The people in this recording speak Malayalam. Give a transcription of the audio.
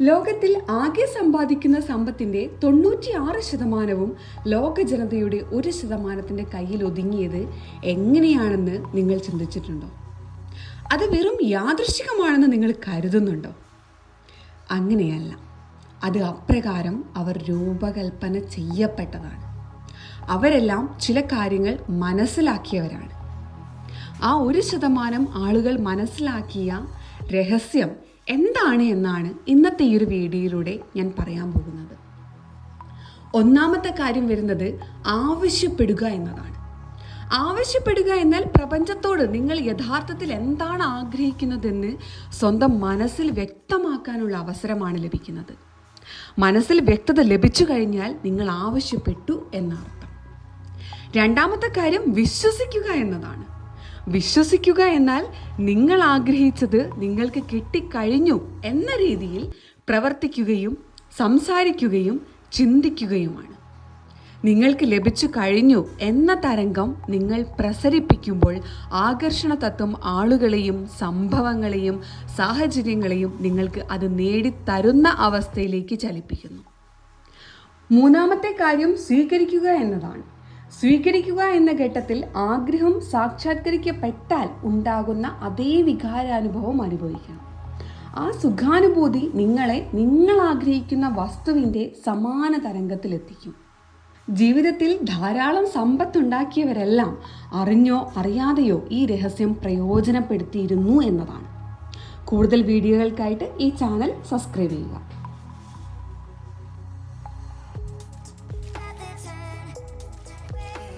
ലോകത്തിൽ ആകെ സമ്പാദിക്കുന്ന സമ്പത്തിന്റെ തൊണ്ണൂറ്റിയാറ് ശതമാനവും ലോക ജനതയുടെ ഒരു ശതമാനത്തിന്റെ കയ്യിൽ ഒതുങ്ങിയത് എങ്ങനെയാണെന്ന് നിങ്ങൾ ചിന്തിച്ചിട്ടുണ്ടോ? അത് വെറും യാദൃശികമാണെന്ന് നിങ്ങൾ കരുതുന്നുണ്ടോ? അങ്ങനെയല്ല. അത് അപ്രകാരം അവർ രൂപകൽപ്പന ചെയ്യപ്പെട്ടതാണ്. അവരെല്ലാം ചില കാര്യങ്ങൾ മനസ്സിലാക്കിയവരാണ്. ആ ഒരു ശതമാനം ആളുകൾ മനസ്സിലാക്കിയ രഹസ്യം എന്താണ് എന്നാണ് ഇന്നത്തെ ഈ ഒരു വീഡിയോയിലൂടെ ഞാൻ പറയാൻ പോകുന്നത്. ഒന്നാമത്തെ കാര്യം വരുന്നത് ആവശ്യപ്പെടുക എന്നതാണ്. ആവശ്യപ്പെടുക എന്നാൽ പ്രപഞ്ചത്തോട് നിങ്ങൾ യഥാർത്ഥത്തിൽ എന്താണ് ആഗ്രഹിക്കുന്നതെന്ന് സ്വന്തം മനസ്സിൽ വ്യക്തമാക്കാനുള്ള അവസരമാണ് ലഭിക്കുന്നത്. മനസ്സിൽ വ്യക്തത ലഭിച്ചു കഴിഞ്ഞാൽ നിങ്ങൾ ആവശ്യപ്പെട്ടു എന്നർത്ഥം. രണ്ടാമത്തെ കാര്യം വിശ്വസിക്കുക എന്നതാണ്. വിശ്വസിക്കുക എന്നാൽ നിങ്ങൾ ആഗ്രഹിച്ചത് നിങ്ങൾക്ക് കിട്ടിക്കഴിഞ്ഞു എന്ന രീതിയിൽ പ്രവർത്തിക്കുകയും സംസാരിക്കുകയും ചിന്തിക്കുകയുമാണ്. നിങ്ങൾക്ക് ലഭിച്ചു കഴിഞ്ഞു എന്ന തരംഗം നിങ്ങൾ പ്രസരിപ്പിക്കുമ്പോൾ ആകർഷണ തത്വം ആളുകളെയും സംഭവങ്ങളെയും സാഹചര്യങ്ങളെയും നിങ്ങൾക്ക് അത് നേടിത്തരുന്ന അവസ്ഥയിലേക്ക് ചലിപ്പിക്കുന്നു. മൂന്നാമത്തെ കാര്യം സ്വീകരിക്കുക എന്നതാണ്. സ്വീകരിക്കുക എന്ന ഘട്ടത്തിൽ ആഗ്രഹം സാക്ഷാത്കരിക്കപ്പെട്ടാൽ ഉണ്ടാകുന്ന അതേ വികാരാനുഭവം അനുഭവിക്കാം. ആ സുഖാനുഭൂതി നിങ്ങളെ നിങ്ങൾ ആഗ്രഹിക്കുന്ന വസ്തുവിന്റെ സമാന തരംഗത്തിലെത്തിക്കും. ജീവിതത്തിൽ ധാരാളം സമ്പത്തുണ്ടാക്കിയവരെല്ലാം അറിഞ്ഞോ അറിയാതെയോ ഈ രഹസ്യം പ്രയോജനപ്പെടുത്തിയിരുന്നു എന്നതാണ്. കൂടുതൽ വീഡിയോകൾക്കായിട്ട് ഈ ചാനൽ സബ്സ്ക്രൈബ് ചെയ്യുക.